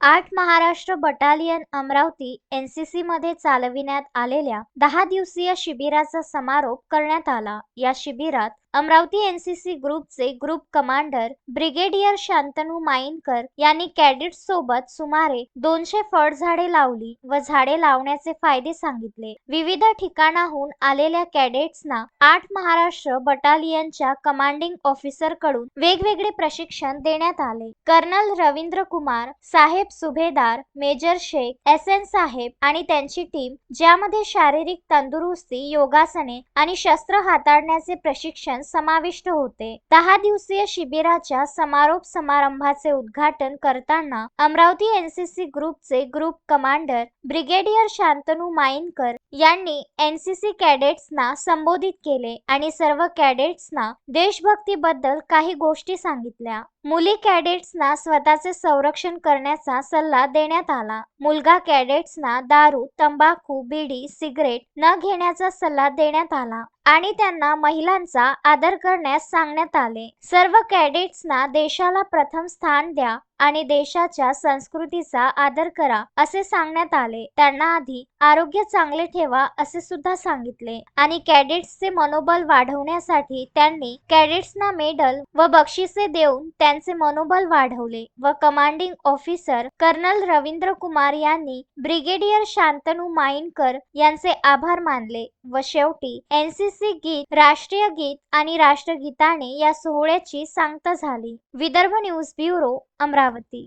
आठ Maharashtra battalion Amravati NCC मध्ये चालविण्यात आलेल्या दहा दिवसीय शिबिराचा समारोप करण्यात आला. या शिबिरात अमरावती एनसीसी ग्रुपचे group commander brigadier Shantanu Mainkar यांनी कॅडेट सोबत सुमारे दोनशे फळझाडे लावली व झाडे लावण्याचे फायदे सांगितले. विविध ठिकाणाहून आलेल्या कॅडेट्सना आठ महाराष्ट्र बटालियनच्या कमांडिंग ऑफिसरकडून वेगवेगळे प्रशिक्षण देण्यात आले. कर्नल रवींद्र कुमार साहेब subedar major Shaikh S N साहेब आणि त्यांची टीम ज्यामध्ये शारीरिक तंदुरुस्ती योगासने आणि शस्त्र हाताळण्याचे प्रशिक्षण समाविष्ट होते. दहा दिवसीय शिबिराच्या समारोप समारंभाचे उद्घाटन करताना अमरावती एनसीसी ग्रुपचे group commander brigadier Shantanu Mainkar यांनी एनसीसी कॅडेट्सना संबोधित केले आणि सर्व कॅडेट्सना देशभक्तीबद्दल काही गोष्टी सांगितल्या. मुली कॅडेट्सना स्वतःचे संरक्षण करण्याचा सल्ला देण्यात आला. मुलगा कॅडेट्सना दारू तंबाखू बिडी सिगरेट न घेण्याचा सल्ला देण्यात आला. आणि त्यांना महिलांचा आदर करण्यास सांगण्यात आले. सर्व कॅडेट्सना देशाला प्रथम स्थान द्या आणि देशाच्या संस्कृतीचा आदर करा असे सांगण्यात आले. त्यांना आधी आरोग्य चांगले ठेवा असे सुद्धा सांगितले. आणि कॅडेट्सचे मनोबल वाढवण्यासाठी त्यांनी कॅडेट्सना मेडल व बक्षिसे देऊन त्यांचे मनोबल वाढवले व commanding officer colonel Ravindra Kumar यांनी ब्रिगेडियर शांतनू माईनकर यांचे आभार मानले व शेवटी एनसी एनसीसी गीत राष्ट्रीय गीत आणि राष्ट्रगीताने या सोहळ्याची सांगता झाली. Vidarbha news bureau Amravati.